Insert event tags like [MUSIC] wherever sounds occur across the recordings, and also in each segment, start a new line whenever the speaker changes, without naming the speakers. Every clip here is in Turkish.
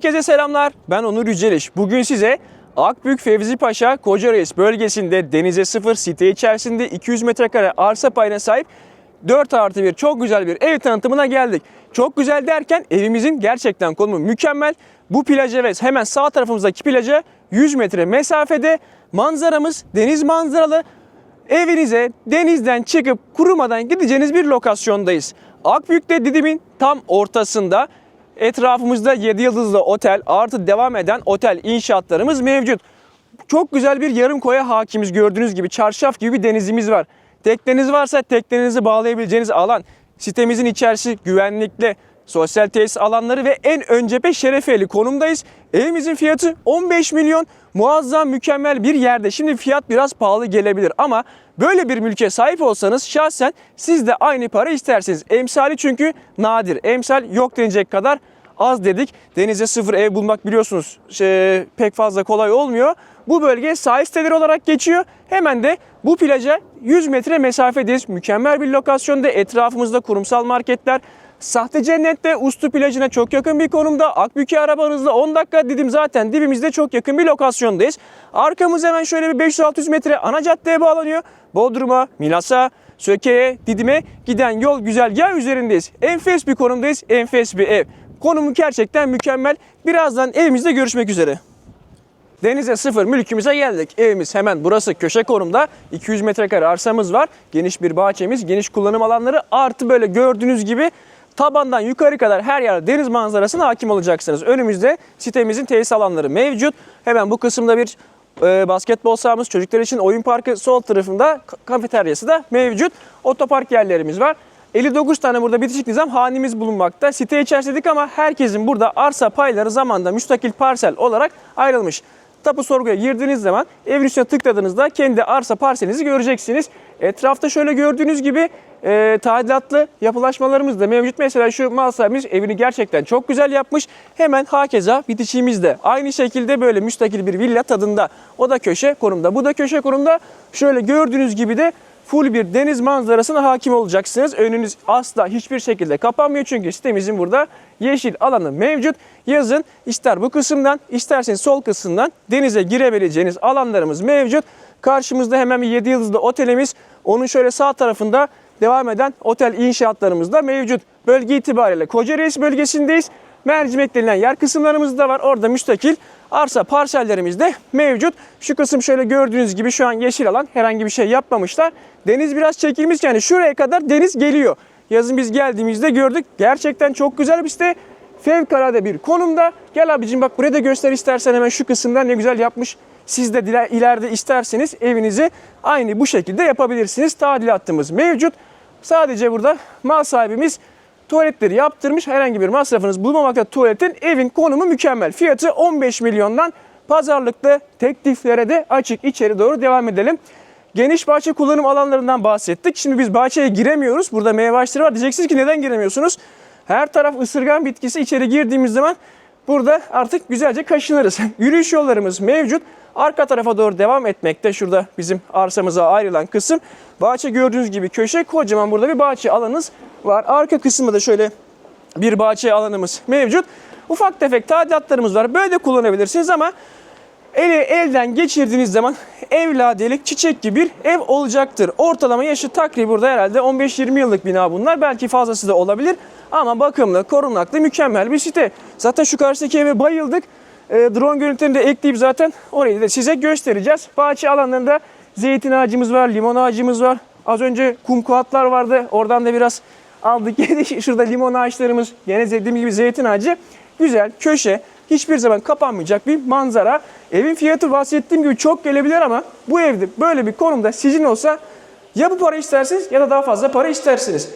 Herkese selamlar. Ben Onur Yüceliş. Bugün size Akbük Fevzi Paşa Koca Reis bölgesinde denize sıfır site içerisinde 200 metrekare arsa payına sahip 4 artı 1 çok güzel bir ev tanıtımına geldik. Çok güzel derken evimizin gerçekten konumu mükemmel. Bu plaja ve hemen sağ tarafımızdaki plaja 100 metre mesafede manzaramız deniz manzaralı Evinize denizden çıkıp kurumadan gideceğiniz bir lokasyondayız. Akbük'te Didim'in tam ortasında etrafımızda 7 yıldızlı otel artı devam eden otel inşaatlarımız mevcut. Çok güzel bir yarım koya hakimiz gördüğünüz gibi çarşaf gibi bir denizimiz var. Tekneniz varsa teknenizi bağlayabileceğiniz alan. Sitemizin içerisi güvenlikli, sosyal tesis alanları ve en ön cephe şerefeli konumdayız. Evimizin fiyatı 15 milyon. Muazzam mükemmel bir yerde. Şimdi fiyat biraz pahalı gelebilir ama böyle bir mülke sahip olsanız şahsen siz de aynı para istersiniz. Emsali çünkü nadir. Emsal yok denecek kadar az dedik. Denize sıfır ev bulmak biliyorsunuz şey, pek fazla kolay olmuyor. Bu bölge sahil siteleri olarak geçiyor. Hemen de bu plaja 100 metre mesafedeyiz. Mükemmel bir lokasyonda etrafımızda kurumsal marketler, Sahte Cennet'te Uslu plajına çok yakın bir konumda. Akbük'e arabanızla 10 dakika dedim zaten dibimizde çok yakın bir lokasyondayız. Arkamız hemen şöyle bir 500-600 metre ana caddeye bağlanıyor. Bodrum'a, Milas'a, Söke'ye, Didim'e giden yol güzergah üzerindeyiz. Enfes bir konumdayız, enfes bir ev. Konumu gerçekten mükemmel. Birazdan evimizde görüşmek üzere. Denize sıfır mülkümüze geldik. Evimiz hemen burası köşe konumda. 200 metrekare arsamız var. Geniş bir bahçemiz, geniş kullanım alanları artı böyle gördüğünüz gibi tabandan yukarı kadar her yer deniz manzarasına hakim olacaksınız. Önümüzde sitemizin tesis alanları mevcut. Hemen bu kısımda bir e, basketbol sahamız, çocuklar için oyun parkı sol tarafında ka- kafeteryası da mevcut. Otopark yerlerimiz var. 59 tane burada bitişik nizam hanemiz bulunmakta. Site içerisindeydik ama herkesin burada arsa payları zamanda müstakil parsel olarak ayrılmış. Tapu sorguya girdiğiniz zaman evin üstüne tıkladığınızda kendi arsa parselinizi göreceksiniz. Etrafta şöyle gördüğünüz gibi e, tadilatlı yapılaşmalarımız da mevcut. Mesela şu mal sahibimiz evini gerçekten çok güzel yapmış. Hemen hakeza bitişiğimizde. Aynı şekilde böyle müstakil bir villa tadında. O da köşe konumda. Bu da köşe konumda. Şöyle gördüğünüz gibi de full bir deniz manzarasına hakim olacaksınız. Önünüz asla hiçbir şekilde kapanmıyor çünkü sitemizin burada yeşil alanı mevcut. Yazın ister bu kısımdan isterseniz sol kısımdan denize girebileceğiniz alanlarımız mevcut. Karşımızda hemen bir 7 yıldızlı otelimiz. Onun şöyle sağ tarafında devam eden otel inşaatlarımız da mevcut. Bölge itibariyle Kocareis bölgesindeyiz. Mercimek denilen yer kısımlarımız da var. Orada müstakil arsa parsellerimiz de mevcut. Şu kısım şöyle gördüğünüz gibi şu an yeşil alan. Herhangi bir şey yapmamışlar. Deniz biraz çekilmiş yani şuraya kadar deniz geliyor. Yazın biz geldiğimizde gördük. Gerçekten çok güzel bir site. Fevkalade bir konumda. Gel abicim bak buraya da göster istersen hemen şu kısımdan ne güzel yapmış. Siz de ileride isterseniz evinizi aynı bu şekilde yapabilirsiniz. Tadilatımız mevcut. Sadece burada mal sahibimiz tuvaletleri yaptırmış. Herhangi bir masrafınız bulmamakta tuvaletin evin konumu mükemmel. Fiyatı 15 milyondan pazarlıklı tekliflere de açık. İçeri doğru devam edelim. Geniş bahçe kullanım alanlarından bahsettik. Şimdi biz bahçeye giremiyoruz. Burada meyve ağaçları var. Diyeceksiniz ki neden giremiyorsunuz? Her taraf ısırgan bitkisi. İçeri girdiğimiz zaman burada artık güzelce kaşınırız. [LAUGHS] Yürüyüş yollarımız mevcut. Arka tarafa doğru devam etmekte. Şurada bizim arsamıza ayrılan kısım. Bahçe gördüğünüz gibi köşe. Kocaman burada bir bahçe alanınız var. Arka kısmında da şöyle bir bahçe alanımız mevcut. Ufak tefek tadilatlarımız var. Böyle kullanabilirsiniz ama eli elden geçirdiğiniz zaman evladelik çiçek gibi bir ev olacaktır. Ortalama yaşı takribi burada herhalde 15-20 yıllık bina bunlar. Belki fazlası da olabilir. Ama bakımlı, korunaklı, mükemmel bir site. Zaten şu karşıdaki eve bayıldık. E, drone görüntülerini de ekleyip zaten orayı da size göstereceğiz. Bahçe alanlarında zeytin ağacımız var, limon ağacımız var. Az önce kumkuatlar vardı. Oradan da biraz aldık [LAUGHS] yedik. Şurada limon ağaçlarımız. Gene dediğim gibi zeytin ağacı. Güzel, köşe. Hiçbir zaman kapanmayacak bir manzara. Evin fiyatı bahsettiğim gibi çok gelebilir ama bu evde böyle bir konumda sizin olsa ya bu para istersiniz ya da daha fazla para istersiniz.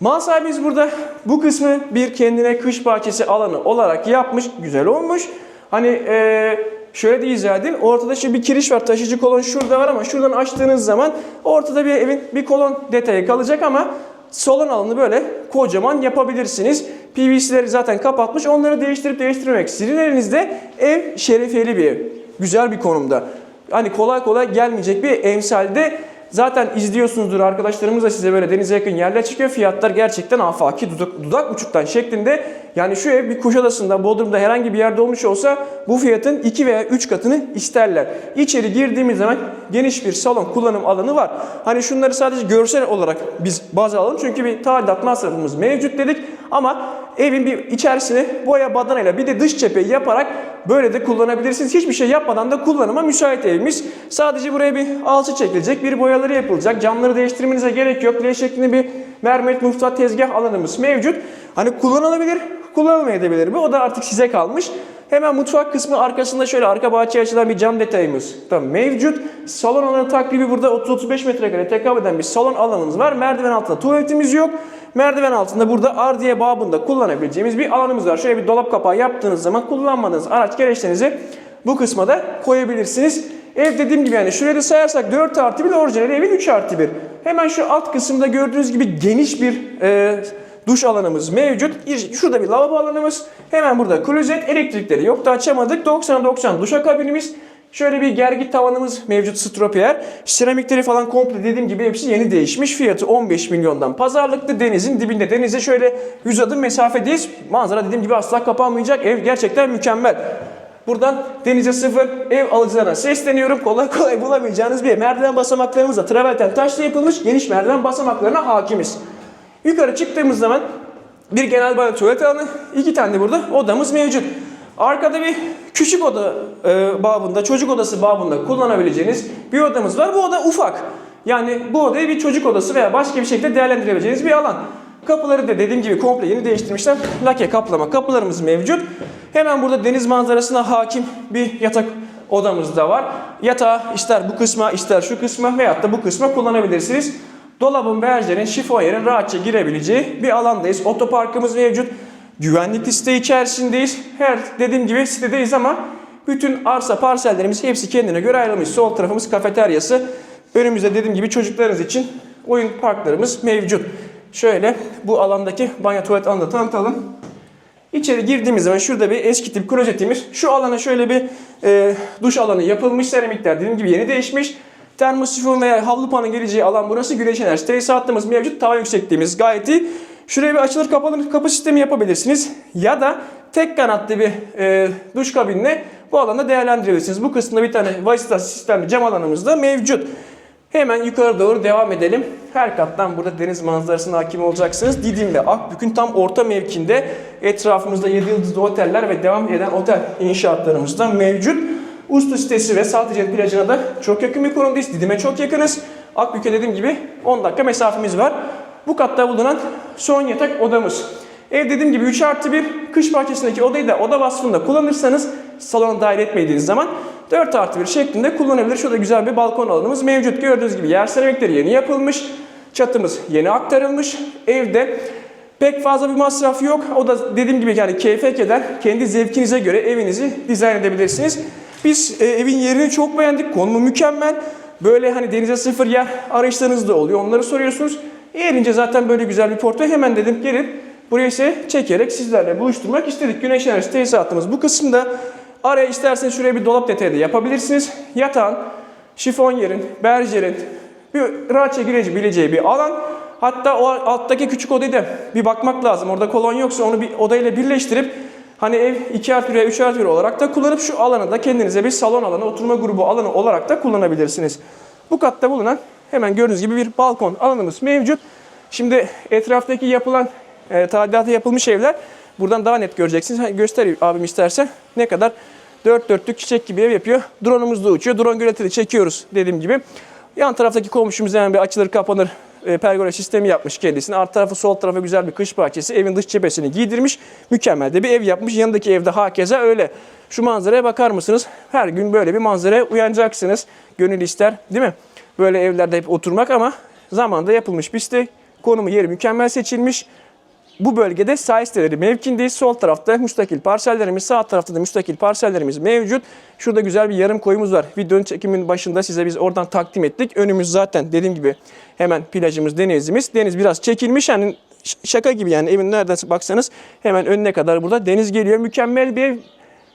Mal sahibimiz burada bu kısmı bir kendine kış bahçesi alanı olarak yapmış. Güzel olmuş. Hani eee, şöyle de izah. Ortada şu bir kiriş var. Taşıcı kolon şurada var ama şuradan açtığınız zaman ortada bir evin bir kolon detayı kalacak ama salon alanı böyle kocaman yapabilirsiniz. PVC'leri zaten kapatmış. Onları değiştirip değiştirmek sizin elinizde. Ev şerefeli bir ev. Güzel bir konumda. Hani kolay kolay gelmeyecek bir emsalde Zaten izliyorsunuzdur arkadaşlarımız da size böyle denize yakın yerler çıkıyor. Fiyatlar gerçekten afaki dudak, dudak uçuktan şeklinde. Yani şu ev bir Kuşadası'nda, Bodrum'da herhangi bir yerde olmuş olsa bu fiyatın 2 veya 3 katını isterler. İçeri girdiğimiz zaman geniş bir salon kullanım alanı var. Hani şunları sadece görsel olarak biz baz alalım. Çünkü bir tadilat masrafımız mevcut dedik. Ama evin bir içerisine boya badanayla bir de dış cepheyi yaparak böyle de kullanabilirsiniz. Hiçbir şey yapmadan da kullanıma müsait evimiz. Sadece buraya bir alçı çekilecek, bir boyaları yapılacak. Camları değiştirmenize gerek yok. L şeklinde bir mermer mutfak tezgah alanımız mevcut. Hani kullanılabilir, kullanılmayabilir mi? O da artık size kalmış. Hemen mutfak kısmı arkasında şöyle arka bahçeye açılan bir cam detayımız da mevcut. Salon alanı takribi burada 30-35 metrekare tekabül eden bir salon alanımız var. Merdiven altında tuvaletimiz yok. Merdiven altında burada ardiye babında kullanabileceğimiz bir alanımız var. Şöyle bir dolap kapağı yaptığınız zaman kullanmadığınız araç gereçlerinizi bu kısma da koyabilirsiniz. Ev dediğim gibi yani şuraya da sayarsak 4 artı 1 orijinal evin 3 artı 1. Hemen şu alt kısımda gördüğünüz gibi geniş bir e, duş alanımız mevcut. Şurada bir lavabo alanımız. Hemen burada klozet. Elektrikleri yok da açamadık. 90-90 duşakabinimiz. Şöyle bir gergi tavanımız mevcut stropiyer. Seramikleri falan komple dediğim gibi hepsi yeni değişmiş. Fiyatı 15 milyondan pazarlıklı denizin dibinde. Denize şöyle 100 adım mesafedeyiz. Manzara dediğim gibi asla kapanmayacak. Ev gerçekten mükemmel. Buradan denize sıfır ev alıcılarına sesleniyorum. Kolay kolay bulamayacağınız bir ev. Merdiven basamaklarımız da traverten taşla yapılmış geniş merdiven basamaklarına hakimiz. Yukarı çıktığımız zaman bir genel banyo tuvalet alanı, iki tane de burada odamız mevcut. Arkada bir küçük oda e, babında, çocuk odası babında kullanabileceğiniz bir odamız var. Bu oda ufak. Yani bu odayı bir çocuk odası veya başka bir şekilde değerlendirebileceğiniz bir alan. Kapıları da dediğim gibi komple yeni değiştirmişler. Lake kaplama kapılarımız mevcut. Hemen burada deniz manzarasına hakim bir yatak odamız da var. Yatağı ister bu kısma ister şu kısma veyahut da bu kısma kullanabilirsiniz. Dolabın, bercerin, şifonyerin rahatça girebileceği bir alandayız. Otoparkımız mevcut. Güvenlik site içerisindeyiz. Her dediğim gibi sitedeyiz ama bütün arsa parsellerimiz hepsi kendine göre ayrılmış. Sol tarafımız kafeteryası. Önümüzde dediğim gibi çocuklarınız için oyun parklarımız mevcut. Şöyle bu alandaki banyo tuvalet alanı da tanıtalım. İçeri girdiğimiz zaman şurada bir eski tip klozetimiz. Şu alana şöyle bir e, duş alanı yapılmış. Seramikler dediğim gibi yeni değişmiş. Termosifon veya havlu panı geleceği alan burası. Güneş enerjisi tesisatımız mevcut. Tavan yüksekliğimiz gayet iyi. Şuraya bir açılır kapanır kapı sistemi yapabilirsiniz. Ya da tek kanatlı bir e, duş kabinle bu alanda değerlendirebilirsiniz. Bu kısımda bir tane vasıta sistemli cam alanımız da mevcut. Hemen yukarı doğru devam edelim. Her kattan burada deniz manzarasına hakim olacaksınız. Didim ve Akbük'ün tam orta mevkinde etrafımızda 7 yıldızlı oteller ve devam eden otel inşaatlarımız da mevcut. Uslu sitesi ve Saltıcı'nın plajına da çok yakın bir konumdayız. Didim'e çok yakınız. Akbük'e dediğim gibi 10 dakika mesafemiz var. Bu katta bulunan son yatak odamız. Ev dediğim gibi 3 artı 1 kış bahçesindeki odayı da oda vasfında kullanırsanız salona dahil etmediğiniz zaman 4 artı 1 şeklinde kullanabilir. Şurada güzel bir balkon alanımız mevcut. Gördüğünüz gibi yer seramikleri yeni yapılmış. Çatımız yeni aktarılmış. Evde pek fazla bir masraf yok. O da dediğim gibi yani keyfe keder. Kendi zevkinize göre evinizi dizayn edebilirsiniz. Biz e, evin yerini çok beğendik. Konumu mükemmel. Böyle hani denize sıfır yer arayışlarınız da oluyor. Onları soruyorsunuz. Eğerince zaten böyle güzel bir portföy hemen dedim gelip buraya ise çekerek sizlerle buluşturmak istedik. Güneş enerjisi tesisatımız bu kısımda. Araya isterseniz şuraya bir dolap detayı da yapabilirsiniz. Yatağın, şifon yerin, berjerin bir rahatça girebileceği bir alan. Hatta o alttaki küçük odayı da bir bakmak lazım. Orada kolon yoksa onu bir odayla birleştirip hani ev 2 artı 1 veya 3 artı 1 olarak da kullanıp şu alanı da kendinize bir salon alanı, oturma grubu alanı olarak da kullanabilirsiniz. Bu katta bulunan hemen gördüğünüz gibi bir balkon alanımız mevcut. Şimdi etraftaki yapılan e, tadilatı yapılmış evler buradan daha net göreceksiniz. Ha, Göstereyim abim istersen ne kadar dört dörtlük çiçek gibi ev yapıyor. Drone'umuz da uçuyor. Drone görüntüleri çekiyoruz dediğim gibi. Yan taraftaki komşumuz hemen bir açılır kapanır e, pergola sistemi yapmış kendisine. Alt tarafı sol tarafı güzel bir kış bahçesi. Evin dış cephesini giydirmiş. Mükemmel de bir ev yapmış. Yanındaki evde hakeza öyle. Şu manzaraya bakar mısınız? Her gün böyle bir manzaraya uyanacaksınız. Gönül ister değil mi? Böyle evlerde hep oturmak ama zamanda yapılmış bir site. Konumu yeri mükemmel seçilmiş. Bu bölgede sahil siteleri mevkindeyiz. Sol tarafta müstakil parsellerimiz, sağ tarafta da müstakil parsellerimiz mevcut. Şurada güzel bir yarım koyumuz var. Videonun çekimin başında size biz oradan takdim ettik. Önümüz zaten dediğim gibi hemen plajımız, denizimiz. Deniz biraz çekilmiş. Yani şaka gibi yani evin nereden baksanız hemen önüne kadar burada deniz geliyor. Mükemmel bir ev.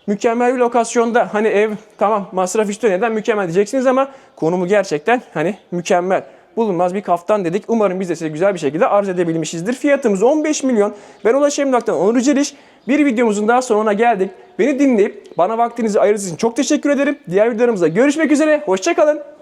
mükemmel bir lokasyonda. Hani ev tamam masraf işte neden mükemmel diyeceksiniz ama konumu gerçekten hani mükemmel. Bulunmaz bir kaftan dedik. Umarım biz de size güzel bir şekilde arz edebilmişizdir. Fiyatımız 15 milyon. Ben Ulaş Emlak'tan Onur Yüceliş. Bir videomuzun daha sonuna geldik. Beni dinleyip bana vaktinizi ayırdığınız için çok teşekkür ederim. Diğer videolarımızda görüşmek üzere. Hoşçakalın.